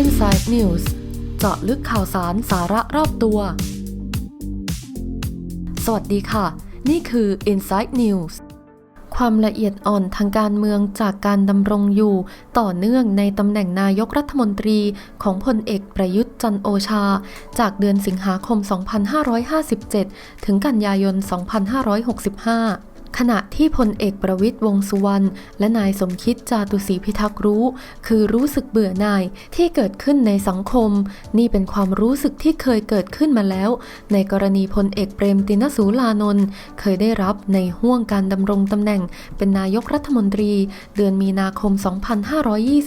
Inside News เจาะลึกข่าวสารสาระรอบตัว สวัสดีค่ะ นี่คือ Inside News ความละเอียดอ่อนทางการเมืองจากการดำรงอยู่ ต่อเนื่องในตำแหน่งนายกรัฐมนตรีของพลเอกประยุทธ์จันโอชา จากเดือนสิงหาคม 2557 ถึงกันยายน 2565 ขณะที่พลเอกประวิตยวงสุวรรณและนายสมคิดจาตุศรีพิทักษ์รู้ คือรู้สึกเบื่อหน่ายที่เกิดขึ้นในสังคม นี่เป็นความรู้สึกที่เคยเกิดขึ้นมาแล้ว ในกรณีพลเอกเปรมตินสูลานนท์เคยได้รับในห่วงการดำรงตำแหน่ง เป็นนายกรัฐมนตรี เดือนมีนาคม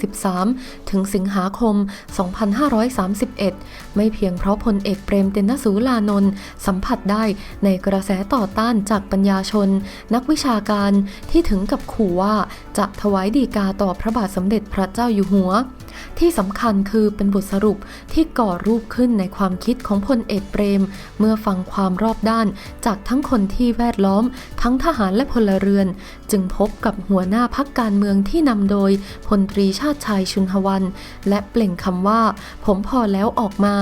2523 ถึงสิงหาคม 2531 ไม่เพียงเพราะพลเอกเปรมตินสูลานนท์สัมผัสได้ในกระแสต่อต้านจากปัญญาชนนักวิชาการที่ถึงกับขู่ว่าจะถวายดีกาต่อพระบาทสมเด็จพระเจ้าอยู่หัว ที่สำคัญคือเป็นบทสรุปที่ก่อรูปขึ้นในความคิดของพลเอกเปรม เมื่อฟังความรอบด้านจากทั้งคนที่แวดล้อม ทั้งทหารและพลเรือน จึงพบกับหัวหน้าพักการเมืองที่นำโดยพลตรีชาติชายชุนหวัน และเปล่งคำว่า ผมพอแล้วออกมา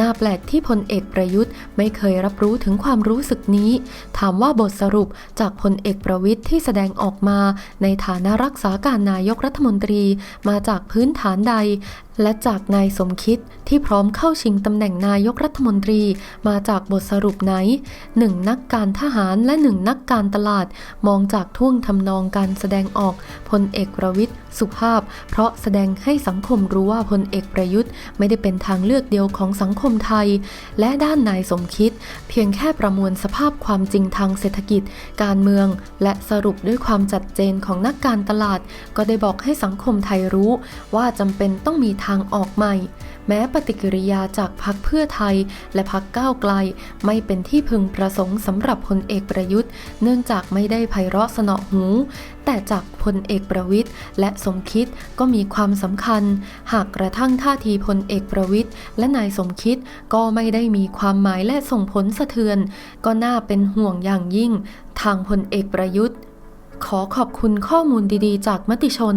น่าแปลกที่พลเอกประยุทธ์ไม่เคยรับรู้ถึงความรู้สึกนี้ ถามว่าบทสรุปจากพลเอกประวิทย์ที่แสดงออกมา ในฐานะรักษาการนายกรัฐมนตรีมาจากพื้นฐานใดและจากนายสมคิดที่พร้อมเข้าชิงตำแหน่งนายกรัฐมนตรีมาจากบทสรุปไหนหนึ่งนักการทหารและหนึ่งนักการตลาด มองจากท่วงทำนองการแสดงออกพลเอกประวิทย์สุภาพ เพราะแสดงให้สังคมรู้ว่าพลเอกประยุทธ์ ไม่ได้เป็นทางเลือกเดียวของสังคมไทย และด้านนายสมคิด เพียงแค่ประมวลสภาพความจริงทางเศรษฐกิจ การเมือง และสรุปด้วยความจัดเจนของนักการตลาด ก็ได้บอกให้สังคมไทยรู้ว่าจำเป็นต้องมีทางออกใหม่ แม้ปฏิกิริยาจากพรรคเพื่อไทย และพรรคก้าวไกล ไม่เป็นที่พึงประสงค์สำหรับพลเอกประยุทธ์ เนื่องจากไม่ได้ไพเราะสนอหู แต่จากพลเอกประวิทย์และสมคิดก็มีความสำคัญ หากกระทั่งท่าทีพลเอกประวิทย์และนายสมคิดก็ไม่ได้มีความหมายและส่งผลสะเทือน ก็น่าเป็นห่วงอย่างยิ่ง ทางพลเอกประยุทธ์ ขอขอบคุณข้อมูลดีๆ จากมติชน